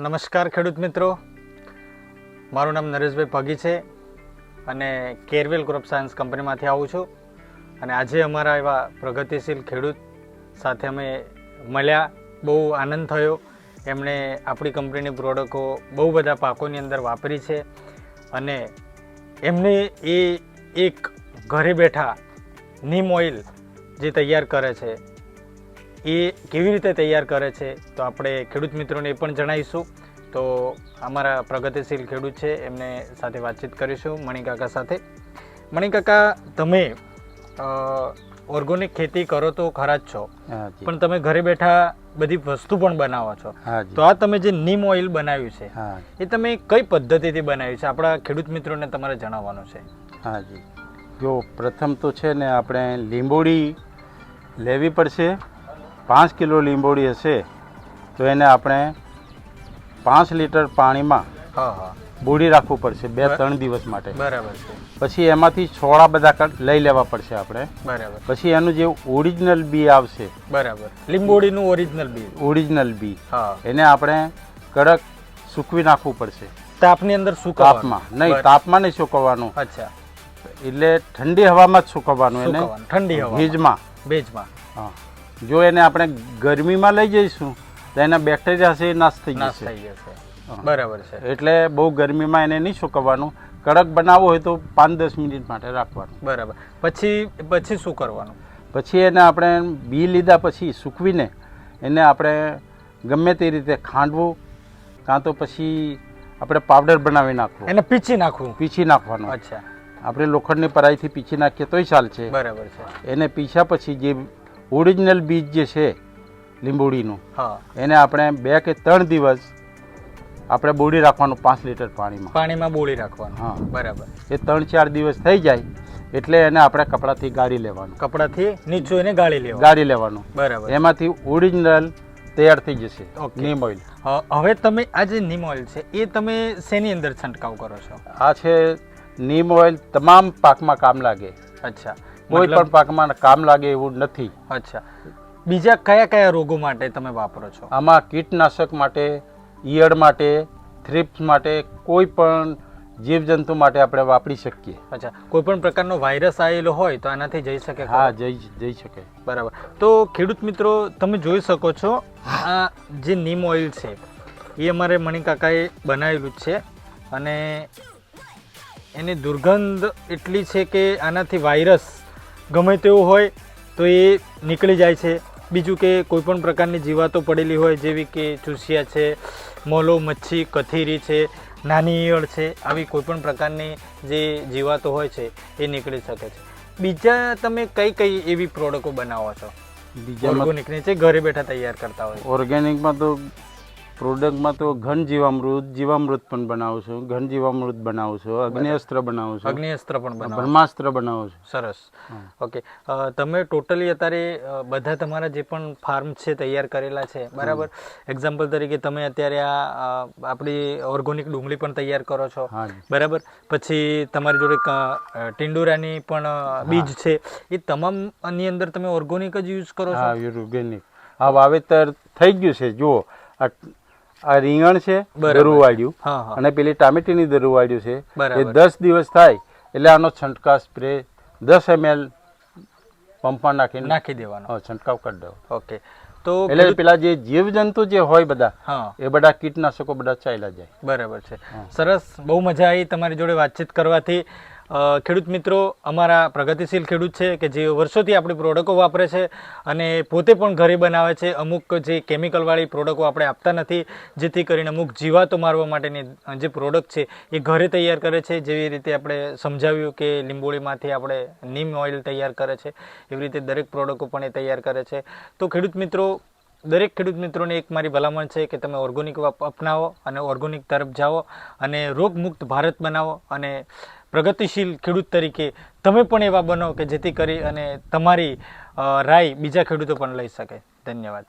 નમસ્કાર ખેડૂત મિત્રો. મારું નામ નરેશભાઈ પગી છે અને કેરવેલ ક્રોપ સાયન્સ કંપનીમાંથી આવું છું. અને આજે અમારા એવા પ્રગતિશીલ ખેડૂત સાથે અમે મળ્યા. બહુ આનંદ થયો. એમણે આપણી કંપનીની પ્રોડક્ટો બહુ બધા પાકોની અંદર વાપરી છે. અને એમને એ એક ઘરે બેઠા નીમ ઓઇલ જે તૈયાર કરે છે એ કેવી રીતે તૈયાર કરે છે તો આપણે ખેડૂત મિત્રોને એ પણ જણાવીશું. તો અમારા પ્રગતિશીલ ખેડૂત છે એમને સાથે વાતચીત કરીશું મણિકાકા સાથે. મણિકાકા તમે ઓર્ગોનિક ખેતી કરો તો ખરા જ છો. પણ તમે ઘરે બેઠા બધી વસ્તુ પણ બનાવો છો. તો આ તમે જે નીમ ઓઇલ બનાવ્યું છે એ તમે કઈ પદ્ધતિથી બનાવ્યું છે? આપણા ખેડૂત મિત્રોને તમારે જણાવવાનું છે. હાજી. જો પ્રથમ તો છે ને આપણે લીંબોડી લેવી પડશે. પાંચ કિલો લીંબોડી હશે તો એને આપણે પાંચ લીટર પાણીમાં હા રાખવું પડશે બે ત્રણ દિવસ માટે. બરાબર પછી એમાંથી છોડા બધા લઈ લેવા પડશે આપણે. બરાબર. પછી એનું જે ઓરિજિનલ બી આવશે બરાબર. લીંબોડીનું ઓરિજિનલ બી. ઓરિજિનલ બી. એને આપણે કડક સૂકવી નાખવું પડશે. તાપની અંદર તાપમાં. નહીં તાપમાં નહીં સુકવવાનું. અચ્છા. એટલે ઠંડી હવામાં જ સુકવવાનું એને. ઠંડી હવા ભેજમાં. ભેજમાં. હા. જો એને આપણે ગરમીમાં લઈ જઈશું તો એના બેક્ટેરિયા છે એ નાશ થઈ નાશ જશે. જશે. બરાબર છે. એટલે બહુ ગરમીમાં એને નહીં સુકવવાનું. કડક બનાવવો હોય તો પાંચ દસ મિનિટ માટે રાખવાનું. બરાબર. પછી પછી શું કરવાનું? પછી એને આપણે બી લીધા પછી સૂકવીને એને આપણે ગમે તે રીતે ખાંડવું કાં તો પછી આપણે પાવડર બનાવી નાખવું. એને પીચી નાખવું? પીચી નાખવાનું. અચ્છા. આપણે લોખંડની પરાઈથી પીછી નાખીએ તોય ચાલશે. બરાબર છે. એને પીછા પછી જે ઓરિજિનલ બીજ જે છે લીંબોડીનું હા. એને આપણે બે કે ત્રણ દિવસ આપણે બોળી રાખવાનું પાંચ લીટર પાણીમાં. પાણીમાં બોળી રાખવાનું. હા. બરાબર. એ ત્રણ ચાર દિવસ થઈ જાય એટલે એને આપણે કપડાથી ગાળી લેવાનું. કપડાથી નીચું એને ગાળી લેવાનું. ગાળી લેવાનું. બરાબર. એમાંથી ઓરિજિનલ તૈયાર થઈ જશે. નીમ ઓઇલ. હવે તમે આ જે નીમ ઓઇલ છે એ તમે શેની અંદર છંટકાવ કરો છો? આ છે નીમ ઓઇલ તમામ પાકમાં કામ લાગે. અચ્છા. કોઈ પણ પાકમાં કામ લાગે એવું નથી. અચ્છા. બીજા કયા કયા રોગો માટે તમે વાપરો છો? આમાં કીટનાશક માટે ઈયળ માટે થ્રિપ્સ માટે કોઈ પણ જીવજંતુ માટે આપણે વાપરી શકીએ. અચ્છા. કોઈ પણ પ્રકારનો વાયરસ આવેલો હોય તો આનાથી જઈ શકે હા જઈ જઈ શકે. બરાબર. તો ખેડૂત મિત્રો તમે જોઈ શકો છો આ જે નીમ ઓઇલ છે એ અમારે મણિકાકાએ બનાવેલું જ છે અને એની દુર્ગંધ એટલી છે કે આનાથી વાયરસ ગમે તેવું હોય તો એ નીકળી જાય છે. બીજું કે કોઈપણ પ્રકારની જીવાતો પડેલી હોય જેવી કે ચૂસિયા છે મોલો મચ્છી કથીરી છે નાની ઈયળ છે આવી કોઈપણ પ્રકારની જે જીવાતો હોય છે એ નીકળી શકે છે. બીજા તમે કઈ કઈ એવી પ્રોડક્ટો બનાવો છો? બીજા નીકળે છે ઘરે બેઠા તૈયાર કરતા હોય. ઓર્ગેનિકમાં તો પ્રોડક્ટમાં તો ઘન જીવામૃત જીવામૃત પણ બનાવું છું. ઘન જીવામૃત બનાવું છું અગ્નિઅસ્ત્ર બનાવું છું. અગ્નિઅસ્ત્ર પણ બનાવો બ્રહ્માસ્ત્ર બનાવું છું. સરસ. ઓકે. તમે ટોટલી અત્યારે બધા તમારા જે પણ ફાર્મ છે તૈયાર કરેલા છે બરાબર? એક્ઝામ્પલ તરીકે તમે અત્યારે આ આપણી ઓર્ગોનિક ડુંગળી પણ તૈયાર કરો છો. બરાબર? પછી તમારી જોડે ટિંડુરાની પણ બીજ છે. એ તમામ તમામની અંદર તમે ઓર્ગોનિક જ યુઝ કરો છો? હા ઓર્ગેનિક આ વાવેતર થઈ ગયું છે. જુઓ આ રીંગણ છે દરુવાડ્યું. અને પેલી ટામેટીની દરુવાડ્યું છે. એ દસ દિવસ થાય એટલે આનો છંટકાવ સ્પ્રે દસ એમએલ પંપમાં નાખીને નાખી દેવાનો. છંટકાવ કરી દો ઓકે. તો એટલે પેલા જે જીવજંતુ જે હોય બધા હા. એ બધા કીટનાશકો બધા ચાલ્યા જાય. બરાબર છે. સરસ. બહુ મજા આવી તમારી જોડે વાતચીત કરવાથી. ખેડૂત મિત્રો, અમારા પ્રગતિશીલ ખેડૂત છે કે જે વર્ષોથી આપણી પ્રોડક્ટો વાપરે છે અને પોતે પણ ઘરે બનાવે છે. અમુક જે કેમિકલવાળી પ્રોડક્ટો આપણે આપતા નથી, જેથી કરીને અમુક જીવાતો મારવા માટેની જે પ્રોડક્ટ છે એ ઘરે તૈયાર કરે છે. જેવી રીતે આપણે સમજાવ્યું કે લીંબોળીમાંથી આપણે નીમ ઓઇલ તૈયાર કરે છે. એવી રીતે દરેક પ્રોડક્ટો પણ એ તૈયાર કરે છે. તો ખેડૂત મિત્રો દરેક ખેડૂત મિત્રોને એક મારી ભલામણ છે કે તમે ઓર્ગોનિક અપનાવો અને ઓર્ગોનિક તરફ જાઓ અને રોગમુક્ત ભારત બનાવો અને પ્રગતિશીલ ખેડૂત તરીકે તમે પણ એવા બનો કે જેથી કરી અને તમારી રાય બીજા ખેડૂતો પણ લઈ શકે. ધન્યવાદ.